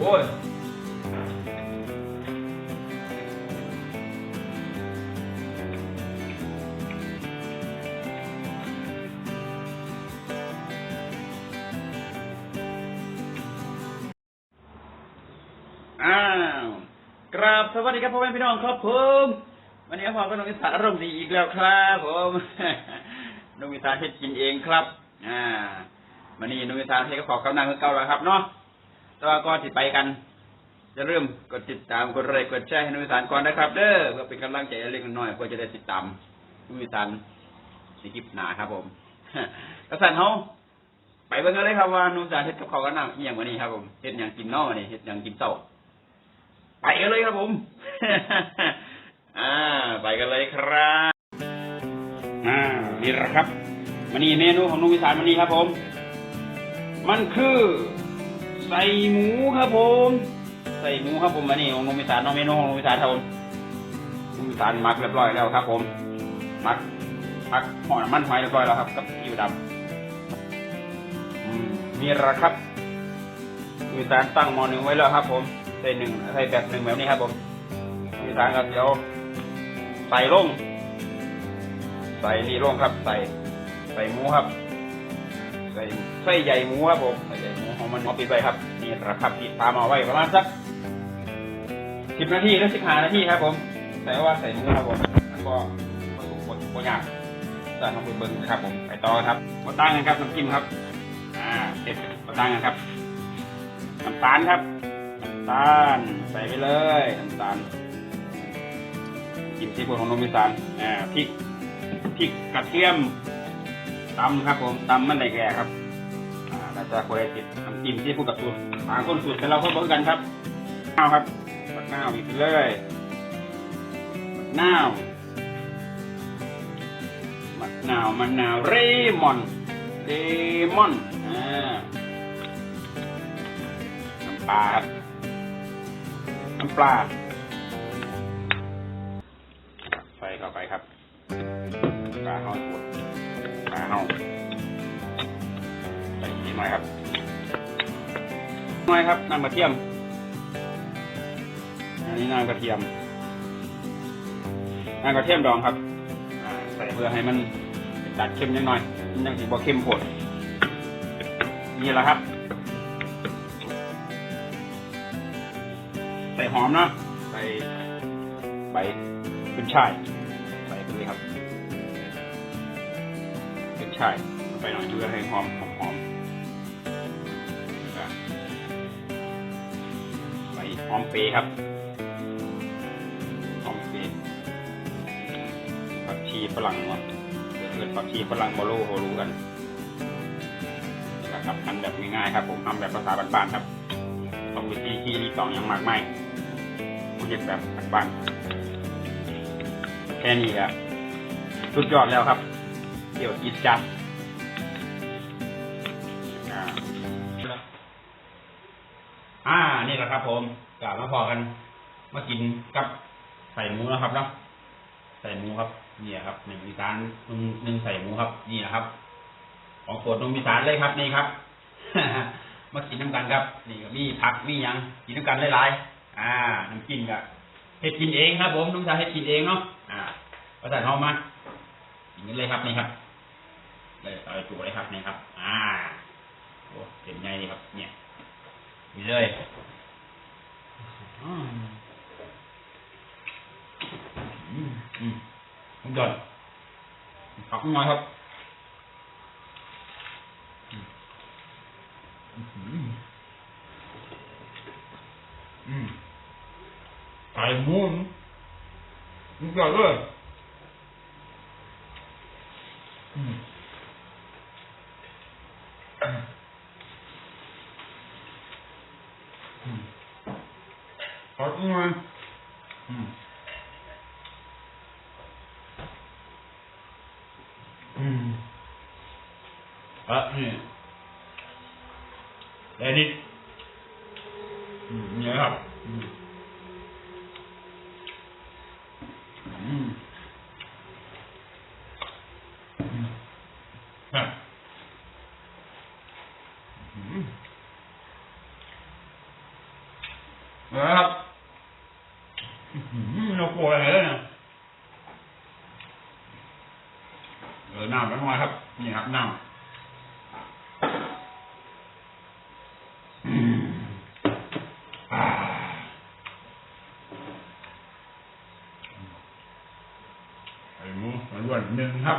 โอ้ยอ้าวกราบสวัสดีครับพ่อแม่พี่น้องครับผมวันนี้ผมก็น้องวิสานอารมณ์ดีอีกแล้วครับผมน้องวิสานเฮ็ดกินเองครับ อ่าวันนี้น้องวิสานเฮ็ดกับขอกำลังเก่าแล้วครับเนาะ แต่ว่าก่อนที่ไปกันจะเริ่าลืมกดติดตามกดไลค์กดแชร์ให้น้องวิสานก่อนนะครับ เด้อเพื่อเป็นกำลังใจเล็กน้อยเพื่อจะได้ติดตามน้องวิสานในคลิปหนาครับ ผมกระสันเฮาไปเบิ่งกันเลยครับว่าน้องวิสานเฮ็ดกับข้ากับน้ำอียงวันนี้ครับผมเฮ็ดหยังกินนาะวันนี้เฮ็ดหยังกินเช้าไปกันเลยครับผม อ่า ไปกันเลยครับอ่านี่แหละครับมันนี่เมนูของลุงวิสานวันนี้ครับผม มันคือ ใส่หมูครับผม ใส่หมูครับผมวันนี้ของลุงวิสานน้องเมนูของลุงวิสานครับผมลุงวิสานหมักเรียบร้อยแล้วครับ ผมหมักหมักห่อน้ำมันหอยเรียบร้อยแล้วครับกับผิวดำมนี่ละครับลุงวิสานตั้งหม้อหนึ่งไว้แล้วครับ ผมใส่หนึ่งใส่แบบหนึ่งแบบนี้ครับ ผมลุงวิสานครับเดี๋ยวใส่ลง ใส่นี่ลงครับ ใส่ ใส่หมูครับ ใส่ไส้ใหญ่หมูครับผมใส่ใหญ่ มูของมันมาปิดไว้ครับนี่แหละครับที่ตามมาไว้ประมาณสักสิบนาทีหรือสิบห้านาทีครับ ผมแต่ว่าใส่หมูครับผมแล้วก็ผสมบดบดยากใส่ลงไปเบิ้งนะครับ ผมไปต่อครับมาตั้งกันครับน้ำจิ้มครับ อ่าเสร็จมาตั้งกันครับน้ำตาลครับน้ำตาลใส่ไปเลยน้ำตาลจิ้มซีฟู้ดของนมอีสานอ่าพริกพริกกระเทียมตำครับ ผมตำมันได้แก่ครับ จะคอยติดน้ำจิ้มที่พูดกับสูตรบางคนสูตรแต่เราคนเหมือนกันครับมะนาวครับมะนาวอีกเลยมะนาวมะนาวมะนาวเรมอนเรมอนอ่าน้ำปลาครับน้ำปลาใส่เข้าไปครับปลาเฮาสดปลาเฮาใส่นิด หน่อยครับน่อยครับน้ำกระเทียม อันนี้น้ำกระเทียมน้ำกระเทียมดองครับใส่เพื่อให้มันตัดเค็มนิดหน่อยยังสีบ่เค็มโผดนี่แหละครับ ใส่หอมนะใส่ใบขึ้นช่ายใส่ไปเลยครับเป็นชายไปหน่อยเพื่อให้หอมหอม เปรย์ครับหอมปรย์ผักชีฝรั่งเนาะเกิดผักชีฝรั่งบอโลโฮรู้กันนี่แหละครับทำแบบง่ายๆครับ ผมทำแบบภาษาบ้านๆครับต้องวิธีที่นี่ต้องยังมากไม่ผมเรียนแบบบ้านๆแค่นี้อะสุดยอดแล้วครับ เดี๋ยวกินจัดอ่าอ่า นี่แหละครับผม กลับมาพอกัน มากินกับใส่หมูนะครับเนาะใส่หมูครับนี่ครับหนึ่งมีสานหนึ่งหนึ่งใส่หมูครับ นี่นะครับ ของโปรดตรงมีสานเลยครับนี่ครับมากินน้ำกันครับ นี่ก็มีผักมียังกินน้ำกันหลายๆอ่าน้ำกินก็เฮ็ดกินเองครับ ผมน้องชายเฮ็ดกินเองเนาะอ่าประสานหอมมาอย่างนี้เลยครับนี่ครับเลยต่อยตัวเลยครับนี่ครับ อ่าโอ้เต็มใหญ่เลยครับ เนี่ยนี่เลย อืมอืมอืมผมจอดขับหน่อยครับอืมอืมอืมใส่หมูมันจอดเลย อืมอืมขอดหน่อยอืมอืม อะนี่เดนิดอืมเนี่ยครับอืมอืมครับอืมนะครับอื้อหือนกโกอะไรเลยเนี่ยเออน้ำกันหน่อยครับ นี่ครับน้ำอืมอ่าไอ้หมูล้วนๆหนึ่งครับ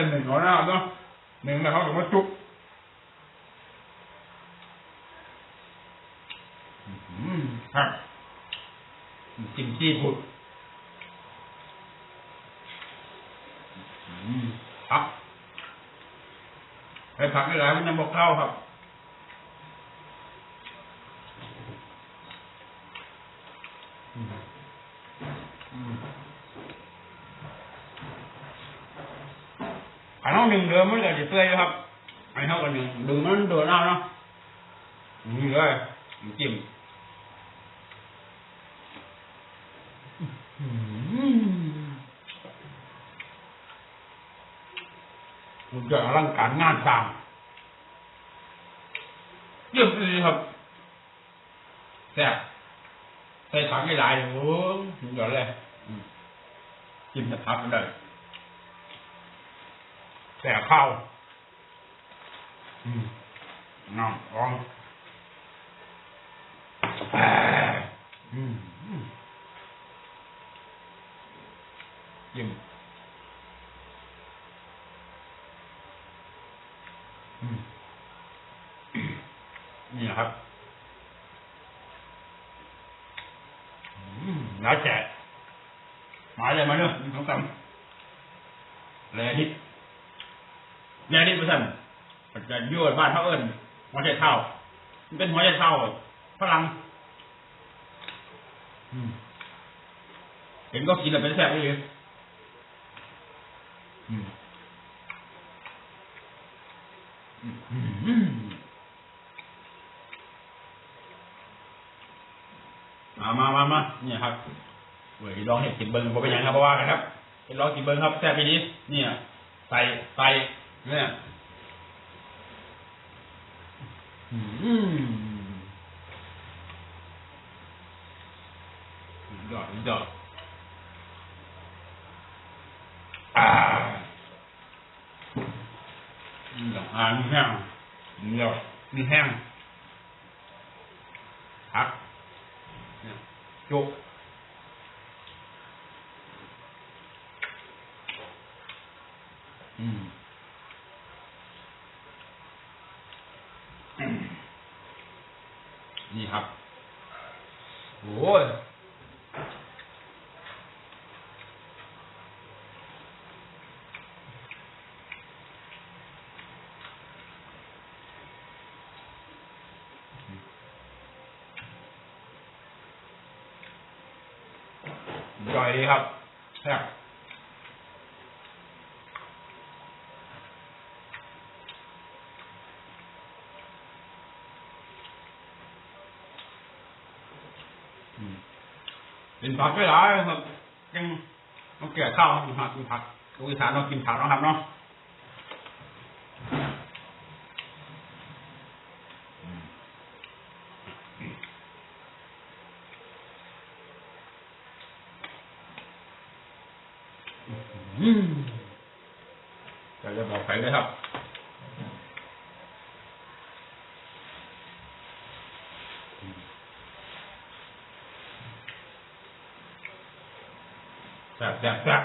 เป็นหนึ่งหัวหน้าเนาะหนึ่งแล้วเขาก็มาจุกอื้อหือครับจิ้มจี้พุดอื้อหือพักได้หลายมันยังบอกเข้าครับ อืมอืมอันน้อง หนึ่งเดือนมันก็จะเปื่อยครับไอันเท่ากันหนึ่งดึงมันโดนเอาเนาะนี่เลยจิ้มมันจะอลังการงานสร้างเยี่ยมเลยครับแซ่บใส่ถังไม่หลายเลยโอ้ยเดี๋ยวเลยอืมกินจะทับกันได้ แต่ข้าอืมน้องร้องอืมอืมยิ้มอืมนี่ครับอืมแล้วแจกมาเลยมาเนอะน้องตำแลนิด แลนิดประสันมันจะยั่วบ้านเขาเอิญหัวใจเท่า มันเป็นหัวใจเท่าพลังเห็นก็กินแล้วเป็นแซ่บเลยมามามามาเนี่ยครับเว้ยลองเห็ดกินเบิ้งผมเป็นยังครับเพราะว่ากันครับเห็ดลองกินเบิ้งครับแซ่บไปดีเนี่ย ใส่ใส่ เนี่ยอืมยอดยอดอ่า อืมอ่ามีแห้งมียอดมีแห้งครับเนี่ยจุก อืมนี่ครับ โอ้ยย่อยดีครับแซ่บ อืม เป็นผักไม่หลายครับยังต้องแก่ข้าวกินผักกินผักลูกอีสานต้องกินผักเนาะครับเนาะอืมอยากจะบอกใครเลยครับ แบบแบบแบบ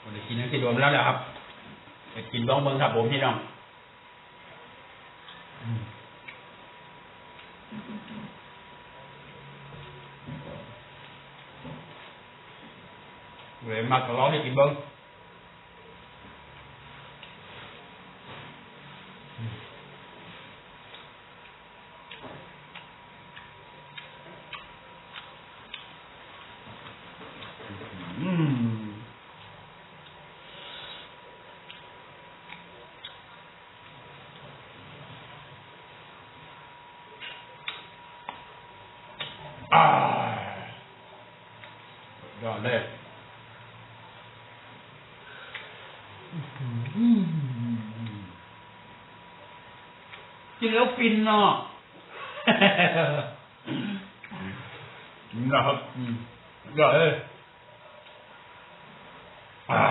ผมจะกินทั้งที่รวมแล้วแหละครับจะกินบ้องเบิ้งครับ ผมพี่น้องเลยมากร้องให้กินเบิ้งอืมอ่ายอดเลยกินแล้วฟินเนาะนะครับอืมยอดเลยอ่า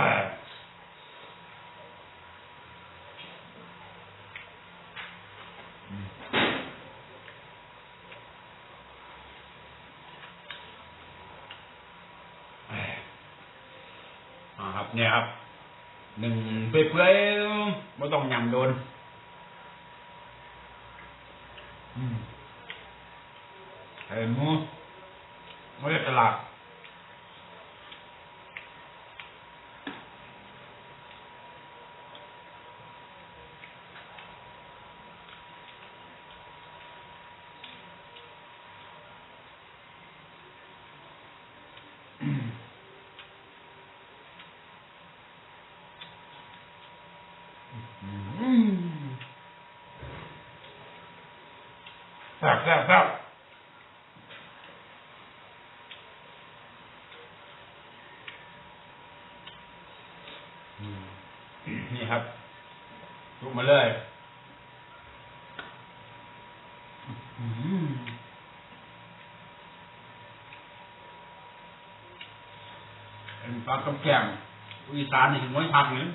อืมอ่าครับ เนี่ยครับหนึ่งเปื่อยๆไม่ต้องยำโดนอืมไอ้หมูไม่ได้ตลาดอื แซ่บแซ่บแซ่บอืมนี่ครับลุกมาเลยอืมเป็นปลากระแกงอีสานนี่ถึงไม่พักนี่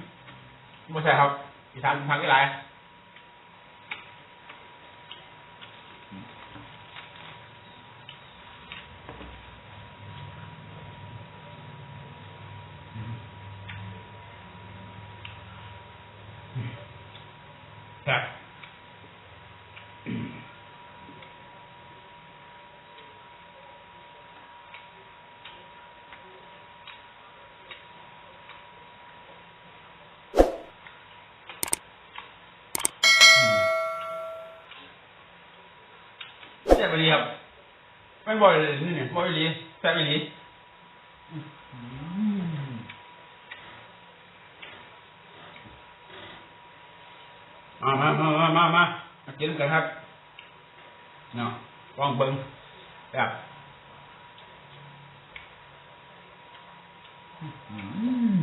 ไม่ใช่ครับ อีสานพักได้ไร ครับแซ่บไปดีครับไม่บ่อยเลยนี่เนี่ยบ่อยดีแซ่บไปดี มามามามามามามากินกันครับเนาะวางเบิ้งแบบอืม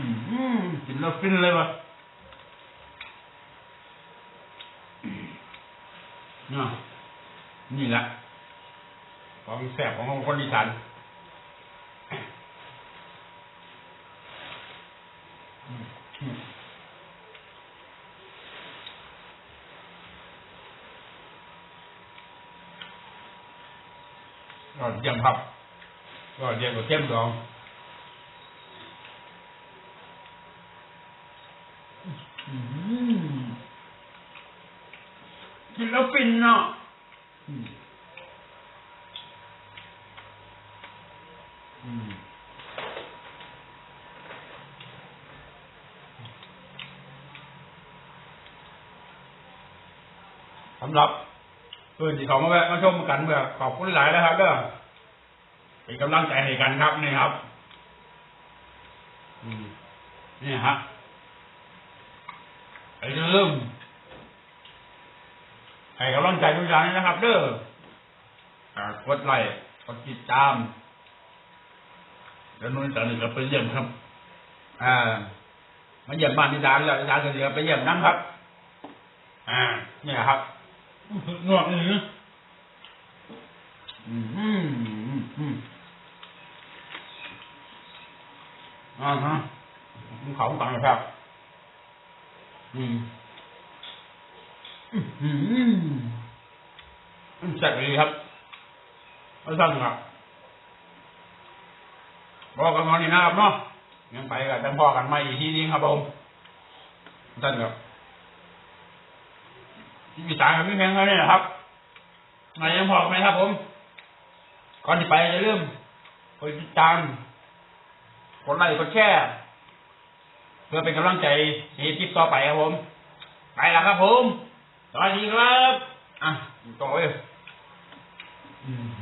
อืมกินแล้วฟินเลยวะเนาะนี่แหละ ของแสบของคนอีสานอืมอืมยอดเยี่ยมครับยอดเยี่ยมกว่าเข้มดองกินแล้วฟินเนาะอืมอืมสำหรับเพื่อนที่เขามาแวะมาชมกันเพื่อขอบคุณหลายนะครับเด้อเป็นกำลังใจให้กันครับนี่ครับนี่ฮะไอย่าลืมให้กำลังใจทุกอย่างนะครับ เด้อกดไลค์กดติดตามแล้วนุ่นตอนนี้ก็ไปเยี่ยมครับ อ่ามาเยี่ยมบ้านที่ดานแล้วที่ดานก็เดี๋ยวไปเยี่ยมน้ำครับ อ่า เนี่ยครับ หนวดนี่นะอืมอืมอืมอืมอ่าฮะเขาฟังเลยครับ อืมอืมอืมแซ่บดีครับไม่สั่งครับบอกกันมานี่นะครับเนาะยังไปกันจังพ่อกันไม่อีกทีนึงครับผมท่านครับ ที่มีสายกับพี่แมงเขานี้นะครับนายังพอไหมครับ ผม ก่อนที่ไปจะเริ่มกดติดตามกดไลค์กดแชร์เพื่อเป็นกำลังใจในคลิปต่อไปครับผม ไปแล้วครับผม สวัสดีครับ อะต่อเลยอืม